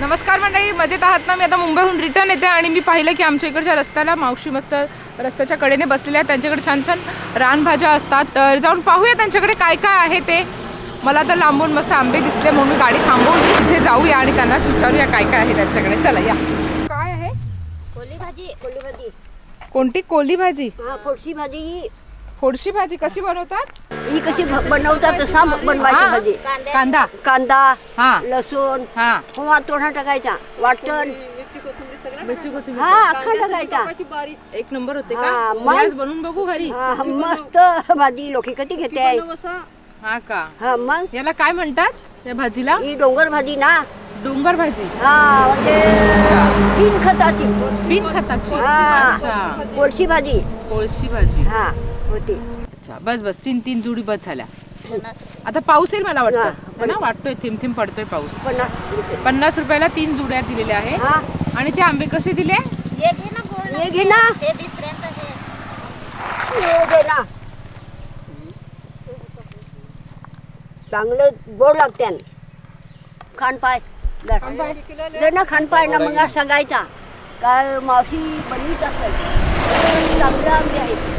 नमस्कार मंडळी मजेत आहात ना? मी आता मुंबईहून रिटर्न येते आणि मी पाहिलं की आमच्या इकडच्या रस्त्याला मावशी मस्त रस्त्याच्या कडेने बसलेल्या आहेत. त्यांच्याकडे छान छान रानभाज्या असतात. तर जाऊन पाहूया त्यांच्याकडे काय काय आहे ते. मला तर लांबून मस्त आंबे दिसले म्हणून मी गाडी थांबवली. तिथे जाऊया आणि त्यांनाच विचारूया काय काय आहे त्यांच्याकडे. चला या. काय आहे? कोली भाजी कोली भाजी. कोणती? कोली भाजी? भाजी. फोडशी भाजी कशी बनवतात? ही कशी भ- बनवतात तसा बनवायची. भाजी. कांदा. कांदा हा. लसूण हा. किंवा तोडा टाकायचा वाटण. हा अख्खा टाकायचा. एक नंबर होते हा, का मग? मी आज बनवून बघू घरी. हा, मस्त भाजी लोकी कधी घेते हा का? हा मग? याला काय म्हणतात या भाजीला? ही डोंगर भाजी ना. डोंगर भाजी. हा म्हणजे तीन खताची. बिन खताची. हा. अच्छा. कोळशी भाजी. कोळशी भाजी. हा. होती. अच्छा बस बस तीन तीन जुडी बस झाल्या. आता पाऊस येईल मला हा. वाटतं है ना वाटतोय थिम थिम पडतोय पाऊस. पन्नास रुपये. पन्नास रुपयाला तीन जुड्या दिलेल्या आहेत हा. आणि ते आंबे कसे दिले? हे घे ना हे घे ना. चांगलं गोड लागते खानपाय जर ना खानपाय ना मग आज सांगायचा. काय मावशी बनवीत असेल. चांगलं आंबे आहेत.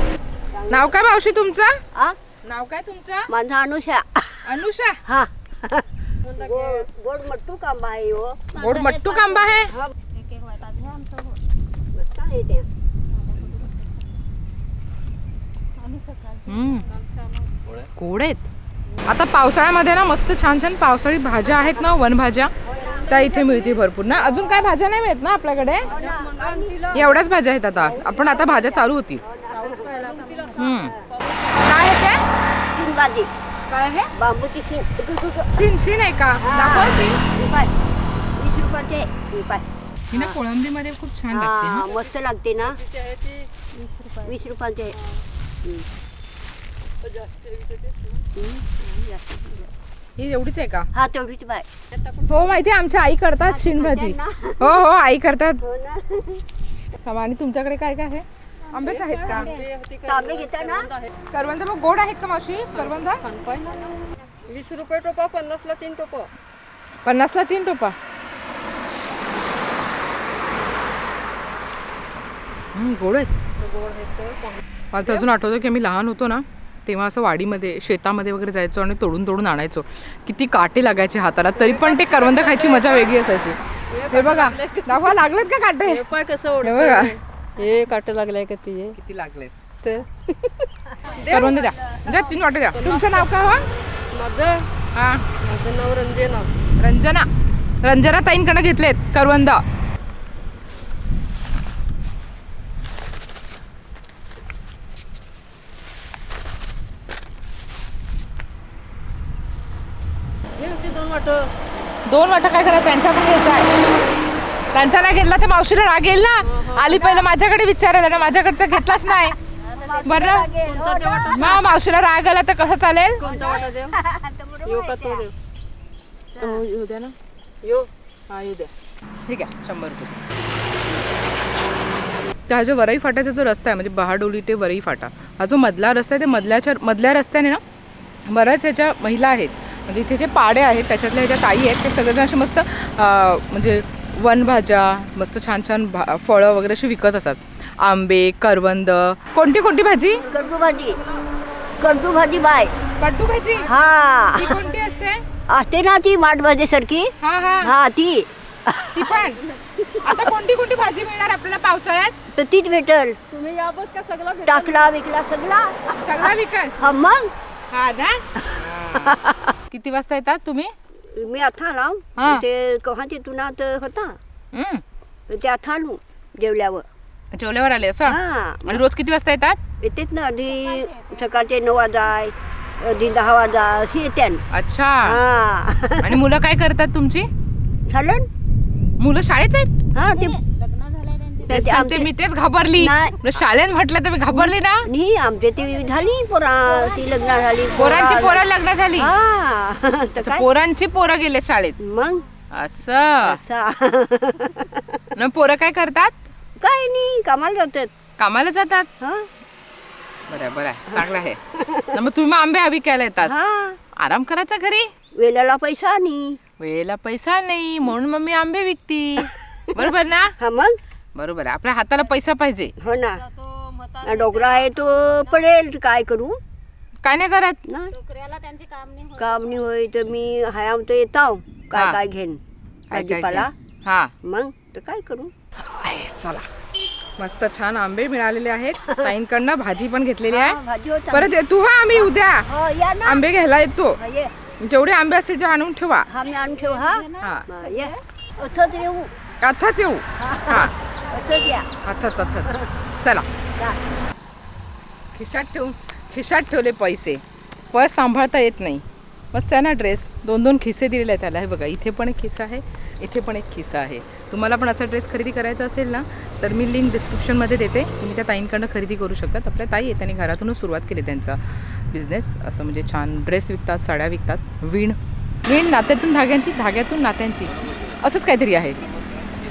नाव काय मावशी तुमचं? आ? नाव काय तुमचं? माझा अनुषा. अनुषा? हा. गोड गोड मट्टू आंबा आहे हो. गोड मट्टू आंबा आहे? हा. मस्त आहे ते. हम्म. गोड आहेत. आता पावसाळ्यामध्ये ना मस्त छान छान पावसाळी भाज्या आहेत ना वनभाज्या. त्या इथे मिळतील भरपूर. ना अजून काय भाज्या नाही मिळत ना आपल्याकडे? एवढ्याच भाज्या आहेत आता. आपण आता भाज्या चालू होती हम्म. काय आहे ते? भाजी काय आहे? बांबूची खीर शिन शिन आहे का? दाखव शिन रुपये वीस रुपयाचे रुपये ही ना कोळंबीमध्ये खूप छान लागते हा हा. मस्त लागते ना? वीस रुपयाचे हम्म. हम्म, जास्त. ही एवढीच आहे का? हा तेवढीच बाय. हो माहिती आहे, आमच्या आई करतात शिन भाजी हो हो आई करतात. हो ना. आणि तुमच्याकडे काय काय आहे? आंबेच आहेत का? तांबे घेता ना? करवंद मग गोड आहेत का मावशी? करवंद? वीस रुपये टोपा पन्नासला तीन टोपा. पन्नासला तीन टोपा. गोड आहेत. गोड आहेत मला तर अजून आठवतं की आम्ही लहान होतो ना तेव्हा असं वाडीमध्ये शेतामध्ये वगैरे जायचो आणि तोडून तोडून आणायचो. किती काटे लागायचे हाताला तरी पण ते करवंद खायची मजा वेगळी असायची. हे बघा दाखवा लागलेत का काटे? हे कसं बघा. हे काट लागलाय का ते? किती लागलेत ते करवंद द्या. द्या तीन वाटे द्या. तुमचं नाव काय हो? माझं? हा. माझं नाव रंजना. रंजना. रंजना ताईंकडे घेतलेत करवंद. दोन वाट. दोन वाटा काय करा त्यांचा पण घ्यायचा आहे. त्यांचा नाही घेतला तर मावशीला राग येईल ना? आली पहिलं माझ्याकडे विचारायला ना माझ्याकडचा घेतलाच नाही? बर कोणता मा मावशीला राग आला तर कसं चालेल? येऊ येऊ द्या ना येऊ हा येऊ द्या ठीक आहे शंभर रुपये त्या जो वरई फाट्याचा जो रस्ता आहे म्हणजे बहाडोली ते वरई फाटा हा जो मधला रस्ता आहे ते मधल्याच्या मधल्या रस्त्याने ना बऱ्याच ह्याच्या महिला आहेत. म्हणजे इथे जे पाडे आहेत त्याच्यातल्या ह्याच्या ताई आहेत ते सगळेजण असे मस्त म्हणजे वनभाज्या मस्त छान छान भा फळं वगैरे अशी विकत असतात. आंबे करवंद कोणती कोणती भाजी? कडू भाजी. कडू भाजी बाय. कट्टू भाजी? हा. ती कोणती असते? असते ना ती माठ भाजी सारखी. हा हा. हा ती. ती पण. आता कोणती कोणती भाजी मिळणार आपल्याला पावसाळ्यात? तर तीच भेटल. तुम्ही याबत का सगळं भेट टाकला विकला सगळा. सगळा विकत हा मग? हा ना? किती वाजता येतात तुम्ही? मी आता आला हा. ते कव्हा ते तुनात होता हम्म. ते आता आलो जेवल्यावर जेवल्यावर आले असं हा आणि रोज किती वाजता येतात येतेच ना आधी सकाळचे नऊ वाजाय आधी दहा वाजा अशी येते अच्छा हा आणि मुलं काय करतात तुमची झालं मुलं शाळेत आहेत हा ते तेच सांगते मी तेच घाबरली. नाही. शाळेत म्हटलं तर मी घाबरली ना? नाही आमचे ती झाली पोरा ती लग्न झाली. पोरांची पोरं लग्न झाली. हा. तर अच्छा, काय? पोरांची पोरं गेले शाळेत. मग? असं. असा. न पोरं काय करतात? काय नाही कामाला जातात. कामाला जातात? हा. बरं आहे, बरं आहे. चांगलं आहे. न मग तुम्ही मग आंबे विकायला येतात. हा. आराम करायचा घरी? वेळेला पैसा नाही. वेळेला पैसा नाही म्हणून मम्मी आंबे विकती. बरोबर ना? हा मग? बरोबर आहे. आपल्या हाताला पैसा पाहिजे. हो ना. डोकरा आहे तो पडेल काय करू? काय नाही करत. ना. काम नाही. होय तर मी हयाम तर येताव. काय हा. काय घेन? काय काय भाजीपाला. हा. मग? तर काय करू? आहे, चला. मस्त छान आंबे मिळालेले आहेत. ताईंकडनं भाजी पण घेतलेली आहे. भाजी होता परत येतो हा आम्ही उद्या. हो या ना. आंबे घ्यायला येतो. हा, ये. जेवढे आंबे असतील ते आणून ठेवा. हा मी आणून ठेव हा? हा. हा, ये. अथच येऊ. आताच येऊ. हा. अथच आताच चला. खिशात ठेवून खिशात ठेवले पैसे. पर्स सांभाळता येत नाही. मस्त आहे ना ड्रेस दोन दोन खिसे दिलेले आहेत त्याला. हे बघा इथे पण एक खिसा आहे इथे पण एक खिसा आहे. तुम्हाला पण असा ड्रेस खरेदी करायचा असेल ना तर मी लिंक डिस्क्रिप्शनमध्ये देते. तुम्ही त्या ताईंकडनं खरेदी करू शकतात. आपल्या ताई आहे त्यांनी घरातूनच सुरुवात केली त्यांचा बिझनेस असं म्हणजे छान ड्रेस विकतात साड्या विकतात. विण. विण नात्यातून धाग्यांची धाग्यातून नात्यांची. असंच काहीतरी आहे.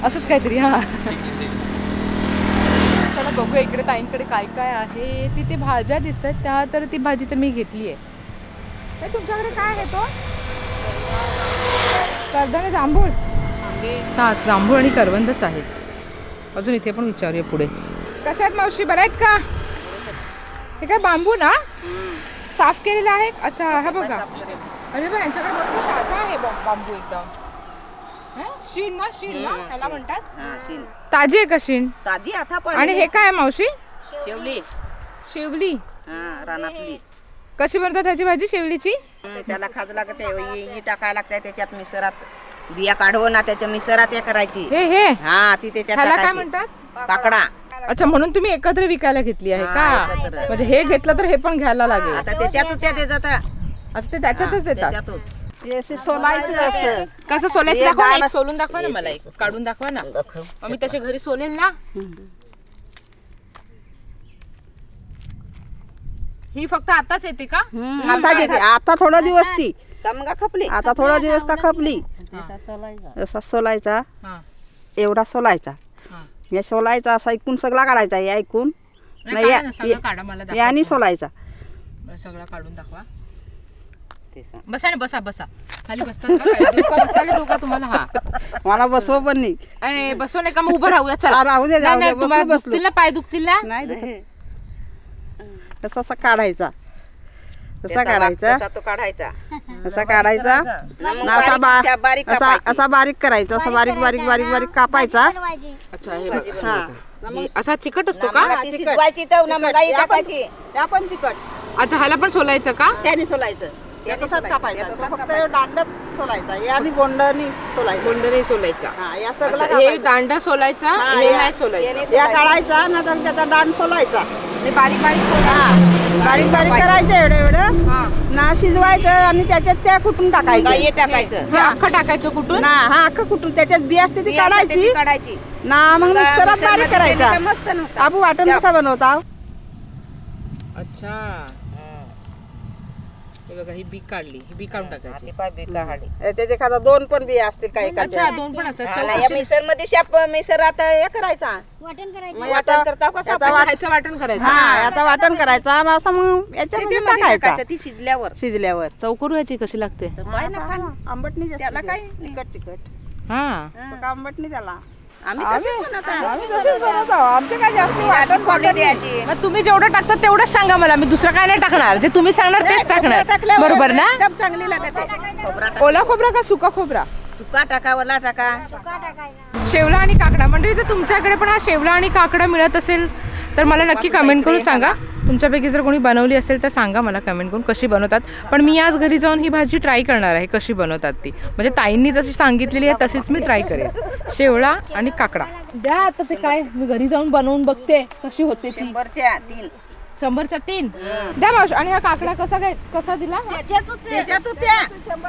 असंच काहीतरी हां. चला बघूया इकडे ताईंकडे काय काय आहे. तिथे भाज्या दिसत आहेत त्या तर ती भाजी तर मी घेतली आहे. ताई, तुमच्याकडे काय आहे तो? करदाणे जांभूळ. हा जांभूळ आणि करवंदच आहेत. अजून इथे पण विचारूया पुढे. कशा आहेत मावशी? बऱ्या आहेत का? हे काय बांबू ना? साफ केलेला आहे? अच्छा हा बघा. अरे बा यांच्याकडे मस्त ताजा आहे बांबू एकदम? शीण ना शीण ना ह्याला म्हणतात. ताजी आहे का शीण? तादी आता पण आणि हे काय आहे मावशी? शेवली. शेवली. हा रानातली. कशी बनवतात ह्याची भाजी शेवलीची? ते त्याला खाज लागते ही टाकायला लागते त्याच्यात मिसरात बिया काढवं ना त्याच्या मिसरात हे करायची. हे हे. हा ती त्याच्यात ह्याला काय टाकायची. म्हणतात? पाकडा. अच्छा म्हणून तुम्ही एकत्र विकायला घेतली आहे हा, का? एकत्र. म्हणजे हे घेतलं तर हे पण घ्यायला लागेल. आता त्याच्यात त्या देतात. अच्छा ते त्याच्यातच देतात. त्याच्यातच. सोलायचं असं. कसं सोलायचं हे दाखवा ना. एक सोलून दाखवा ना मला एक. काढून दाखवा ना. मग मी तसे घरी सोलेल ना. ही फक्त आताच येते का? आता घेते. आता थोडा दिवस ती. का खपली. आता थोडा दिवस का खपली. असा सोलायचा. हा, एवढा सोलायचा. हा. या सोलायचा असा ऐकून सगळा काढायचा हे ऐकून. नाही, नाही, काढा या- ना, सगळं काढा मला दाखवा. यानी सोलायचा. मला सगळं काढून दाखवा. ते सांग. बसा ना बसा बसा. खाली बसतात का काय? देऊ का बसायला देऊ का तुम्हाला? हा. मला बसव पण नाही. अरे बसू नका मग उभं राहूया चला. राहू दे, नाही, राहू नाही, दे, तुम्हाला बसलो, बसलो. दुखतील ना पाय दुखतील ना? नाही दुखत. असा असा काढायचा. कसा त्याचा काढायचा. तसा तो काढायचा. असा काढायचा. असा बारीक- बा बारीक असा कापायची. असा बारीक करायचा असा बारीक बारीक बारीक बारीक कापायचा. अच्छा हे बघा. हा. हे. असा चिकट असतो ना का? मग ती शिजवायची तर ना मग टाकायची. त्या पण तिखट अच्छा ह्याला पण सोलायचं का? त्याने सोलायचं. या कापायचा. फक्त दांडच सोलायचा. या आणि बोंडानी सोलायचं. नाही सोलायचा. हा या अच्छा, सगळं हे. दांडा सोलायचा हा, हे या- नाही सोलायचं. या काढायचा ना तर त्याचा दांड सोलायचा. ते बारीक बारीक हा बारीक बारीक करायचं एवढं एवढं. हा. ना शिजवायचं आणि त्याच्यात त्या कुठून बाई टाकायचं? हे टाकायचं. हे. अख्खं टाकायचं कुठून? ना हा अख्खं कुठून? त्याच्यात बी असते ती काढायची. काढायची. ना मग मिक्सरात बारीक करायचा. मस्त नव्हता. बाबू वाटण कसा बनवता? अच्छा. हे बघा ही बी काढली ही बी काढून टाकायची. ती पाय बी काढली. त्याच्यात एखादा दोन पण बिया असतील काही अच्छा दोन पण असतात. हा, चौकशी मध्ये शाप मिसर आता हे करायचा. मग वाटण आता करता कसा वाट- ह्याचं वाटण करायचं. हा आता वाटण करायचा. आणि असं मग याच्यामध्ये त्याच्यामध्ये टाकायचा. टाकायचं? ती शिजल्यावर. शिजल्यावर. चौकरू ह्याची कशी लागते? तर पाय ना खान आंबटणी त्याला काही तिखट तिखट. हा. मग आंबटणी त्याला. आम्ही आम्ही तसेच बनवत आहे. आम्ही तसेच बनवत आहोत? आमचे काय जास्त आधी वाटण फोडणी पडत नाही. द्यायची. मग तुम्ही जेवढं टाकता तेवढंच सांगा मला. मी दुसरं काय नाही टाकणार. जे तुम्ही सांगणार तेच टाकणार. टाकल्यावर बरोबर ना? एकदम चांगली लागते. खोबरा टाक- ओला खोबरा का सुका खोबरा? सुका टाका वला टाका. शेवला आणि काकडा. म्हणजे जर तुमच्याकडे पण हा शेवला आणि काकडा मिळत असेल तर मला नक्की कमेंट करून सांगा. तुमच्यापैकी जर कोणी बनवली असेल तर सांगा मला कमेंट करून कशी बनवतात. पण मी आज घरी जाऊन ही भाजी ट्राय करणार आहे कशी बनवतात ती. म्हणजे ताईंनी जशी सांगितलेली आहे तशीच मी ट्राय करेन. शेवळा आणि काकडा. द्या आता ते काय मी घरी जाऊन बनवून बघते कशी होते ती. शंभरच्या तीन. शंभरच्या तीन? द्या मावशी आणि हा काकडा कसा काय कसा दिला? त्याच्यात होत्या.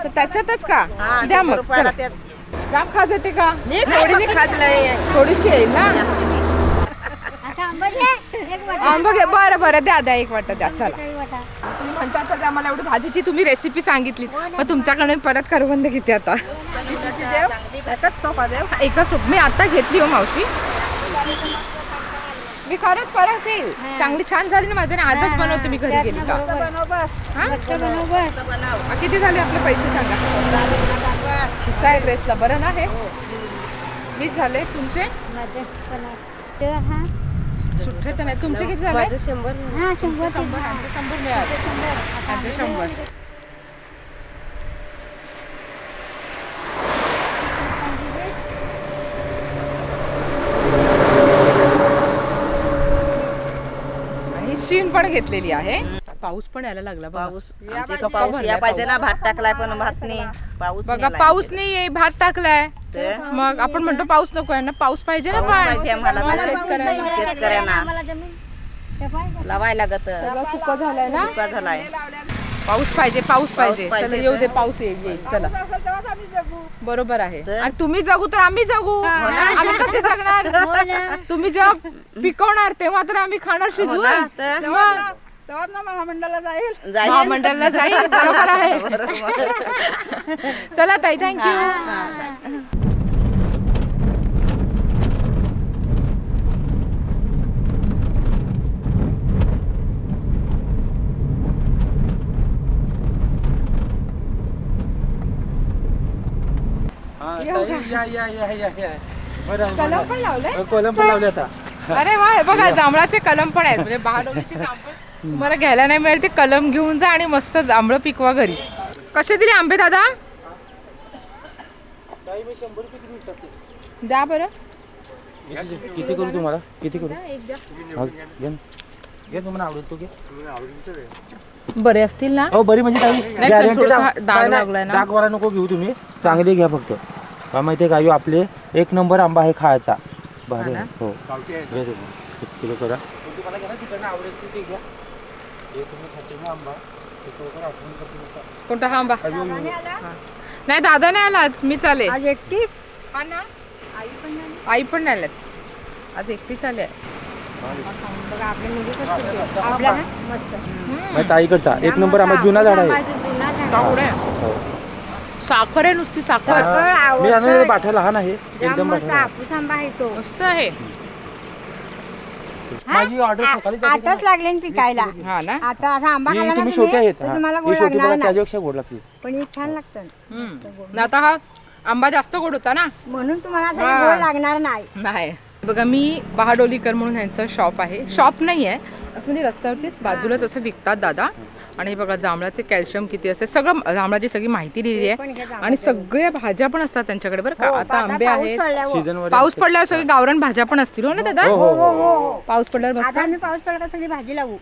तर त्याच्यातच का? हा द्या शंभर मग रुपयाला चला. त्यात. खाज येते का? थोडी खाजलाय थोडीशी येईल ना? आंबा घे. बरं बरं. द्या द्या. एक वाटत द्या. चला. तुम्ही म्हणतात तर आम्हाला एवढी भाजीची तुम्ही रेसिपी सांगितली. मग तुमच्याकडे परत करवंद घेते आता. एकच टोपा हा, मी आता घेतली हो मावशी. मी खरंच परत येईल चांगली छान झाली ना माझ्याने. आजच बनवते मी घरी गेली का? हा? हा, किती झाले आपले पैसे सांगा. ड्रेसला बरं ना हे? वीस झाले तुमचे? सुट्टे तर नाही. तुमचे किती झाले? शंभर. तुमचे शंभर. आमचे शंभर मिळाले. आमचे शंभर. आणि शीण पण घेतलेली आहे. पाऊस पण यायला लागला बघा. पाऊस. आमच्या पाऊस या पाहिजे ना भात टाकलाय पण भात नाही पाऊस बघा नाही पाऊस नाहीये भात टाकलाय. तर? मग आपण म्हणतो पाऊस नको आहे ना पाऊस पाहिजे ना पण पाहिजे आम्हाला. शेतकऱ्यांना. शेतकऱ्यांना. लावायला लागत. सगळं सुकं झालंय ना? पाऊस पाहिजे पाऊस पाहिजे पाहिजे. चला येऊ दे तर. पाऊस येईल येईल. चला. बरोबर आहे. तर? आणि तुम्ही जगू तर आम्ही जगू. आम्ही कसे जगणार? तुम्ही जेव्हा पिकवणार तेव्हा तर आम्ही खाणार हो शिजवून. ना, तर? मग? तेव्हाच ना महामंडळाला जाईल. जाईल. महामंडळला जाईल. बरोबर आहे. चला ताई थँक्यू ताई, या या या या या. बरं कलम. पण लावलंय कोलम पण लावले आता. अरे वा हे बघा जांभळाचे कलम पण आहेत. म्हणजे बहाडोलीची जांभळ तुम्हाला घ्यायला नाही मिळेल ते कलम घेऊन जा आणि मस्त जांभळं पिकवा घरी. कसे दिले आंबे दादा? ताई, मी शंभर रुपये किती मिळतात ते? द्या बरं. किती किती करू तुम्हाला? किती करू? हा, घे ना. घे तुम्हाला आवडेल तो घे. बरे असतील ना? हो बरी म्हणजे ताई. पण थोडासा. डाग लागलाय ना. डागवाला नको घेऊ तुम्ही. चांगले घ्या फक्त. का माहितीये का ह्यो आपले एक नंबर आंबा आहे खायचा. भारी हा. आहे. हो घ्या तुम्ही. एक किलो करा. तुम्हाला घ्या ना तिकडनं आवडेल ते ते घ्या. हे तुम्ही खाते ना आंबा. ते लवकर आठवण करतील असा. कोणता हा आंबा? अयो, यो, यो. नाही दादा नाही आला आज. मी चाले आज एकटीच? ना? आई पण नाही आल्यात. आज एकटीच आले माझ्या ताईकडचा. एक नंबर आंबा जुना झाड आहे. हो. साखर आहे नुसती साखर. मी बाठा लहान आहे. एकदम बाठा मस्त आहे. माझी ऑर्डर सकाळी जाते का आताच लागले ना पिकायला. हा ना? आता असा आंबा ही ना तुम्ही तुम्ही, छोटे आहेत. तर हा. तुम्हाला ही गोड छोटी लागणार बघा त्याच्यापेक्षा गोड लागतील. पण हे छान लागतं. हम्म. आता हा आंबा जास्त गोड होता ना? म्हणून तुम्हाला आता हा. हे. गोड लागणार नाही. नाही. बघा मी बहाडोलीकर म्हणून यांचं शॉप आहे. शॉप नाही आहे असं म्हणजे रस्त्यावरतीच बाजूलाच असं विकतात दादा. आणि बघा जांभळाचे कॅल्शियम किती असते सगळं जांभळाची सगळी माहिती लिहिली आहे. आणि सगळ्या भाज्या पण असतात त्यांच्याकडे बरं का. हो, आता आंबे आहेत. पाऊस पडल्यावर सगळी गावरान भाज्या पण असतील हो ना दादा? हो, हो, हो. पाऊस पडल्यावर पाऊस पडला का सगळी भाजी लावू.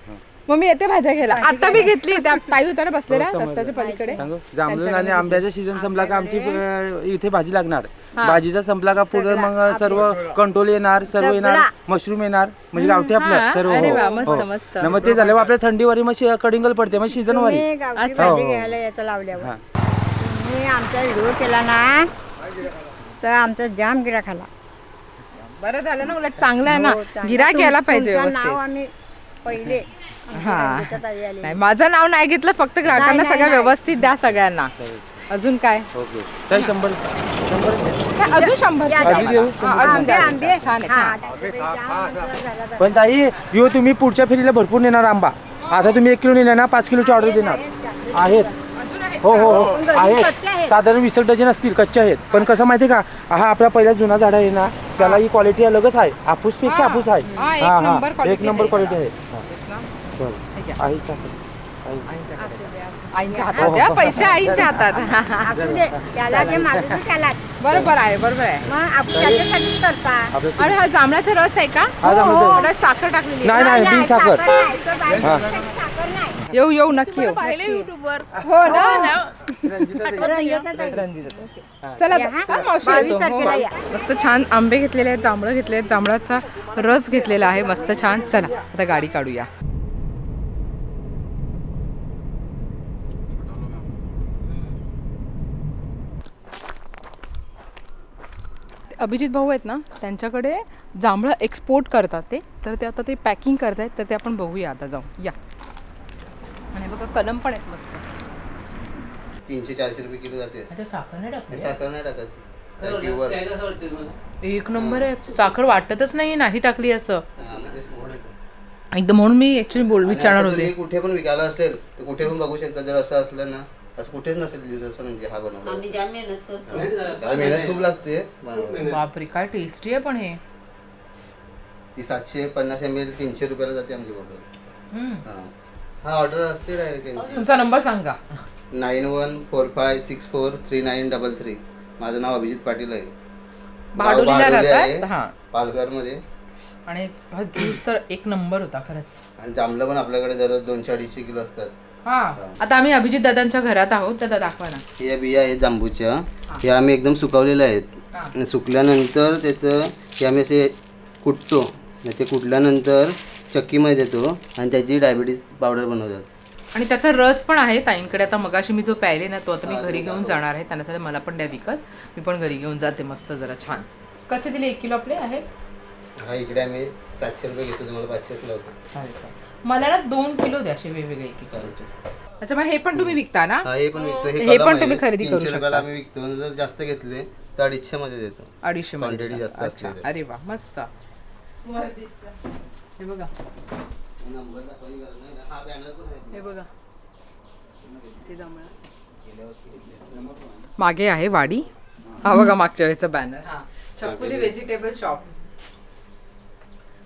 मग मी येते भाज्या घ्यायला. आता मी घेतली त्या ताई होत्या ना बसलेल्या हो. रस्त्याच्या पलीकडे. सांगू? जांभळून आणि आंब्याचा सीझन संपला का आमची अं, इथे भाजी लागणार. भाजीचा संपला का पुढे मग सर्व कंट्रोल येणार सर्व येणार मशरूम येणार म्हणजे गावठी हा, आपलं सर्व. अरे हो, वा, मस्त, हो. मस्त. ना मग ते झालं. आपल्या थंडीवारी मग शे- कडिंगल पडते मग सीझन वारी तुम्ही गावठी अच्छा. भाजी हो. घ्यायला याचा लावल्यावर. तुम्ही आमचा व्हिडिओ केला ना तर आमचा जाम गिरा खाला बरं झालं ना उलट चांगलं आहे ना. गिराक तुम- यायला पाहिजे तुमचं नाव व्यवस्थित आम्ही पहिले हा. नाही माझं नाव नाही घेतलं फक्त ग्राहकांना नाही, सगळं नाही. व्यवस्थित द्या सगळ्यांना. अजून काय? ओके. शंभर अजून शंभर? द्या देऊ? हा, अजून द्या. छान हा. पण ताई यो तुम्ही पुढच्या फेरीला भरपूर नेणार आंबा. आता तुम्ही एक किलो नेला ना पाच किलोची ऑर्डर देणार. आहेत अजून आहेत हो हो हो. कच्चे आहेत. आहेत. साधारण वीस डझन असतील कच्चे आहेत. पण कसं माहितीये का हा आपला पहिला जुना झाड आहे ना त्याला ही. क्वालिटी अलगच आहे. हापूसपेक्षा हा. हापूस आहे. हा, एक हा, हा. नंबर quality एक नंबर आहे. क्वालिटी आहे. हे घ्या. आईच्या हातात. द्या पैसे आईच्या हातात. असू दे त्याला जे मागितलं त्याला बरोबर आहे बरोबर आहे. मग आपण त्याच्यासाठीच करता. आणि हा जांभळाचा रस आहे का? हा जांभळाचा रस. थोडा साखर टाकलेली आहे. नाही नाही बिन साखर नाही, तो बाई- हा. साखर नाही. येऊ येऊ नक्की येऊ युट्यूबवर हो ना? रंजिता. चला या, हा. हा, मावशी येतो. हो, तारखेला या. मस्त छान आंबे घेतलेले आहेत जांभळं घेतले आहेत जांभळाचा रस घेतलेला आहे मस्त छान. चला आता गाडी काढूया. अभिजित भाऊ आहेत ना त्यांच्याकडे जांभळं एक्सपोर्ट करतात ते. तर ते आता ते पॅकिंग करतायत तर ते आपण बघूया आता जाऊ या. आणि बघा कलम पण आहेत मस्त. तीनशे चारशे रुपये किलो जाते. अच्छा साखर नाही टाकली साखर नाही टाकत. एक नंबर आहे. साखर वाटतच नाही नाही टाकली असं. एकदम म्हणून मी ऍक्च्युली बोल विचारणार होते. कुठे पण विकायला असेल तर कुठे पण बघू शकता. जर असं असलं ना असं कुठेच नसेल लिहिलं असं म्हणजे हा बनवला आम्ही ज्या मेहनत करतो. त्याला मेहनत खूप लागते. बनवायला. बापरे काय टेस्टी आहे पण हे. ती सातशे पन्नास एम एल तीनशे रुपयाला जाते आमची बॉटल हम्म. हा. हा ऑर्डर असते डायरेक्ट त्यांची. तुमचा नंबर सांगा. Nine one four five six four three nine double three. माझं नाव अभिजित पाटील आहे. भाडोलीला भाडोली राहतात? आहे. हा. पालघरमध्ये. आणि हा ज्यूस तर एक नंबर होता खरंच. आणि जांभलं पण आपल्याकडे दररोज दोनशे अडीचशे किलो असतात. हा. आता आम्ही अभिजित दादांच्या घरात आहोत दादा दाखवा ना. हे बिया आहेत जांबूच्या. हे. आम्ही एकदम सुकवलेल्या आहेत. आणि सुकल्यानंतर त्याचं हे आम्ही असे कुटतो. आणि ते कुटल्यानंतर चक्कीमध्ये देतो. आणि त्याची डायबिटीज पावडर बनवतात. आणि त्याचा रस पण आहे ताईंकडे. आता मगाशी मी जो प्यायले ना तो आता मी घरी घेऊन जाणार आहे. त्यांना सांगितलं मला पण द्या विकत. मी पण घरी घेऊन जाते मस्त जरा छान. कसे दिले? एक किलो आपले आहेत? हा इकडे आम्ही सातशे रुपये घेतो. तुम्हाला पाचशेच लावतो. मला ना दोन किलो द्या असे वेगवेगळे अच्छा मग हे पण तुम्ही विकता ना? हा हे पण विकतो. हे कलम पण आहे. तुम्ही खरेदी करू तीनशे शकता. रुपयाला आम्ही विकतो. जर जास्त घेतले तर अडीचशे मध्ये देतो. अडीचशे मध्ये Quantity देता. जास्त अच्छा. असते. अरे वा मस्त. हे बघा. हे बघा. ते जांभळं. मागे आहे वाडी. हा बघा मागच्या वेळेचा बॅनर हा. Chakuli vegetable shop.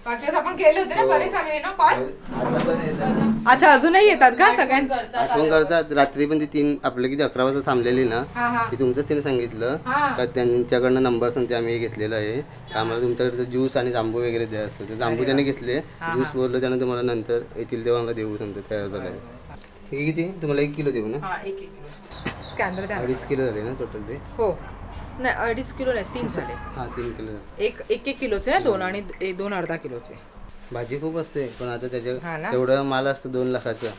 मागच्या वेळेस आपण केले होते ना बरेच आले ना कॉल आता पण येतात. ना. अच्छा अजूनही येतात का सगळ्यांचे? आठवण करतात. रात्री पण ती तीन आपल्या किती अकरा वाजता थांबलेली ना हा हा. ती तुमचंच तिने सांगितलं. हा. का त्यांच्याकडनं नंबर सांगते आम्ही घेतलेला आहे. आम्हाला तुमच्याकडे ज्यूस आणि जांबू वगैरे द्या असतं. ते जांबू त्याने घेतले. ज्यूस बोललं त्यानं तुम्हाला नंतर येतील तेव्हा मला देऊ सांगते तयार झालं. हे किती? तुम्हाला एक किलो देऊ ना? हा एक एक किलो. स्कॅनर द्या. अडीच किलो झाले ना टोटल ते. हो. नाही अडीच किलो नाही तीन झाले हा तीन किलो. एक एक एक किलोचे ना दोन आणि ए- दोन अर्धा किलोचे भाजी खूप असते पण आता हा त्याच्या ना? तेवढं माल असतं दोन लाखाचं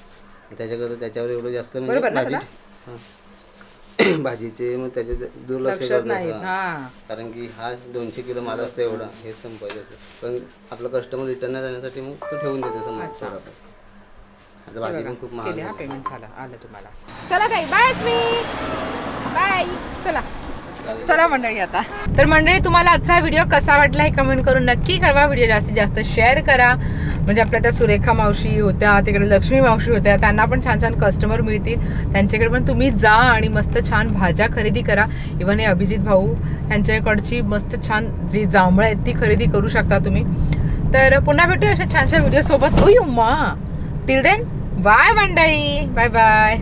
त्याच्याकडे त्याच्यावर एवढं जास्त म्हणजे ना भाजी हा. भाजीचे मग त्याचे दुर्लक्ष लक्षात करतात, नाही हा. हा कारण की हा दोनशे किलो माल असतो एवढा हे संपायचं असतं. पण आपला कस्टमर रिटर्न जाण्यासाठी मग तो ठेवून देतो समोर अच्छा. थोडाफार. आता भाजी पण खूप महाग केले हा आहे. पेमेंट झालं आलं तुम्हाला चला ताई बाय मी बाय चला चला मंडळी आता. तर मंडळी तुम्हाला आजचा व्हिडिओ कसा वाटला हे कमेंट करून नक्की कळवा. व्हिडिओ जास्तीत जास्त शेअर करा. म्हणजे आपल्या त्या सुरेखा मावशी होत्या तिकडे लक्ष्मी मावशी होत्या त्यांना पण छान छान कस्टमर मिळतील. त्यांच्याकडे पण तुम्ही जा आणि मस्त छान भाज्या खरेदी करा. इव्हन हे अभिजित भाऊ यांच्याकडची मस्त छान जी जांभळं आहेत ती खरेदी करू शकता तुम्ही. तर पुन्हा भेटूया अशा छान छान व्हिडिओसोबत होई उम्मा टिल देन बाय मंडळी. Bye bye